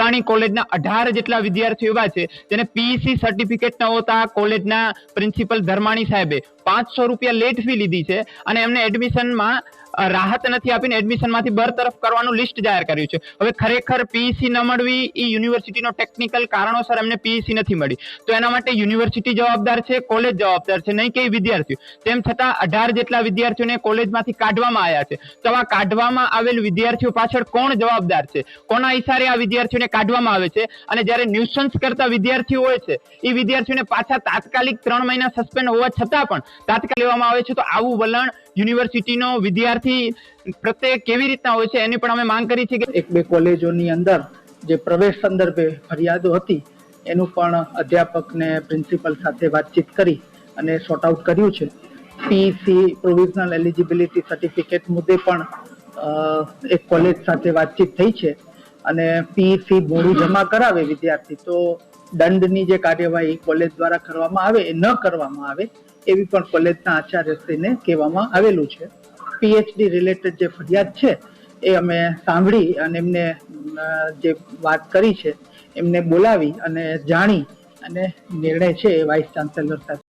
પીપળાણી કોલેજના અઢાર જેટલા વિદ્યાર્થીઓ એવા છે જેને પીઈસી સર્ટિફિકેટ ન હોતા કોલેજના પ્રિન્સિપલ ધર્માણી સાહેબે પાંચસો રૂપિયા લેટ ફી લીધી છે અને એમને એડમિશનમાં રાહત નથી આપીને એડમિશનમાંથી બરતરફ કરવાનું લિસ્ટ જાહેર કર્યું છે. હવે ખરેખર પીઈસી ન મળવી એ યુનિવર્સિટીનો ટેકનિકલ કારણોસર એમને પીઈસી નથી મળી. તો એના માટે યુનિવર્સિટી જવાબદાર છે કોલેજ જવાબદાર છે, નહીં કે વિદ્યાર્થીઓ. તેમ છતાં અઢાર જેટલા વિદ્યાર્થીઓને કોલેજમાંથી કાઢવામાં આવ્યા છે. તો આવા કાઢવામાં આવેલ વિદ્યાર્થીઓ પાછળ કોણ જવાબદાર છે? કોના ઇશારે આ વિદ્યાર્થીઓને કાઢવામાં આવે છે? અને જ્યારે ન્યુસન્સ કરતા વિદ્યાર્થીઓ હોય છે, એ વિદ્યાર્થીઓને પાછા તાત્કાલિક ત્રણ મહિના સસ્પેન્ડ હોવા છતાં પણ તાત્કાલિક લેવામાં આવે છે તો આવું વલણ યુનિવર્સિટીનો વિદ્યાર્થી પ્રત્યે કેવી રીતના હોય છે એની પણ અમે માંગ કરી છે કે એક બે કોલેજોની અંદર જે પ્રવેશ સંદર્ભે ફરિયાદો હતી, એનું પણ અધ્યાપકને પ્રિન્સિપલ સાથે વાતચીત કરી અને સોર્ટ આઉટ કર્યું છે. પીસી પ્રોવિઝનલ એલિજિબિલિટી સર્ટિફિકેટ મુદ્દે પણ એક કોલેજ સાથે વાતચીત થઈ છે અને પીસી મોડું જમા કરાવે વિદ્યાર્થી. તો દંડની જે કાર્યવાહી કોલેજ દ્વારા કરવામાં આવે, એ ન કરવામાં આવે, એવી પણ કોલેજના આચાર્યશ્રીને કહેવામાં આવેલું છે. પીએચડી રિલેટેડ જે ફરિયાદ છે, એ અમે સાંભળી અને એમને જે વાત કરી છે, એમને બોલાવી અને જાણી અને નિર્ણય છે એ વાઇસ ચાન્સેલર સાથે.